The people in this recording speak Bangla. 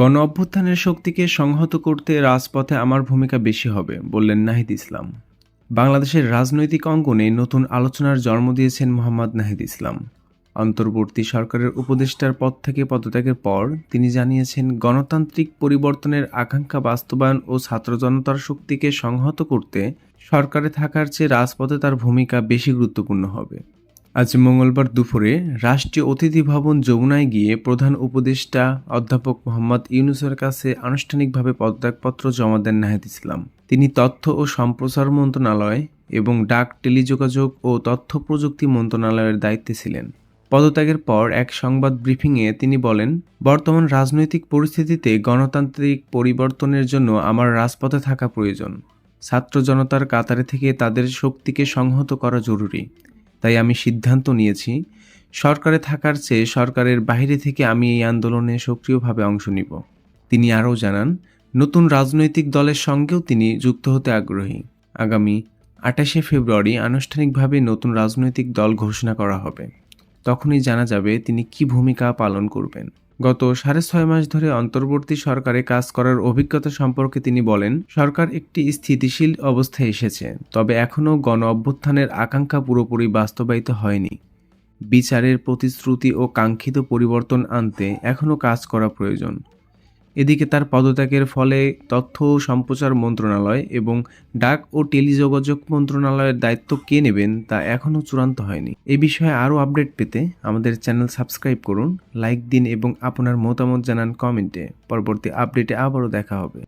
গণ অভ্যুত্থানের শক্তিকে সংহত করতে রাজপথে আমার ভূমিকা বেশি হবে, বললেন নাহিদ ইসলাম। বাংলাদেশের রাজনৈতিক অঙ্গনে নতুন আলোচনার জন্ম দিয়েছেন মোহাম্মদ নাহিদ ইসলাম। অন্তর্বর্তী সরকারের উপদেষ্টার পদ থেকে পদত্যাগের পর তিনি জানিয়েছেন, গণতান্ত্রিক পরিবর্তনের আকাঙ্ক্ষা বাস্তবায়ন ও ছাত্র জনতার শক্তিকে সংহত করতে সরকারে থাকার চেয়ে রাজপথে তার ভূমিকা বেশি গুরুত্বপূর্ণ হবে। আজ মঙ্গলবার দুপুরে রাষ্ট্রীয় অতিথি ভবন যমুনায় গিয়ে প্রধান উপদেষ্টা অধ্যাপক মোহাম্মদ ইউনুসের কাছে আনুষ্ঠানিকভাবে পদত্যাগপত্র জমা দেন নাহিদ ইসলাম। তিনি তথ্য ও সম্প্রচার মন্ত্রণালয় এবং ডাক টেলিযোগাযোগ ও তথ্য প্রযুক্তি মন্ত্রণালয়ের দায়িত্বে ছিলেন। পদত্যাগের পর এক সংবাদ ব্রিফিংয়ে তিনি বলেন, বর্তমান রাজনৈতিক পরিস্থিতিতে গণতান্ত্রিক পরিবর্তনের জন্য আমার রাজপথে থাকা প্রয়োজন। ছাত্র জনতার কাতারে থেকে তাদের শক্তিকে সংহত করা জরুরি। তাই আমি সিদ্ধান্ত নিয়েছি, সরকারে থাকার চেয়ে সরকারের বাইরে থেকে আমি এই আন্দোলনে সক্রিয়ভাবে অংশ নিব। তিনি আরও জানান, নতুন রাজনৈতিক দলের সঙ্গেও তিনি যুক্ত হতে আগ্রহী। আগামী আঠাশে ফেব্রুয়ারি আনুষ্ঠানিকভাবে নতুন রাজনৈতিক দল ঘোষণা করা হবে। তখনই জানা যাবে তিনি কি ভূমিকা পালন করবেন। গত সাড়ে ছয় মাস ধরে অন্তর্বর্তী সরকারে কাজ করার অভিজ্ঞতা সম্পর্কে তিনি বলেন, সরকার একটি স্থিতিশীল অবস্থায় এসেছে, তবে এখনও গণ অভ্যুত্থানের আকাঙ্ক্ষা পুরোপুরি বাস্তবায়িত হয়নি। বিচারের প্রতিশ্রুতি ও কাঙ্ক্ষিত পরিবর্তন আনতে এখনও কাজ করা প্রয়োজন। এদিকে তার পদত্যাগের ফলে তথ্য ও সম্প্রচার মন্ত্রণালয় এবং ডাক ও টেলিযোগাযোগ মন্ত্রণালয়ের দায়িত্ব কে নেবেন তা এখনও চূড়ান্ত হয়নি। এ বিষয়ে আরও আপডেট পেতে আমাদের চ্যানেল সাবস্ক্রাইব করুন, লাইক দিন এবং আপনার মতামত জানান কমেন্টে। পরবর্তী আপডেটে আবারও দেখা হবে।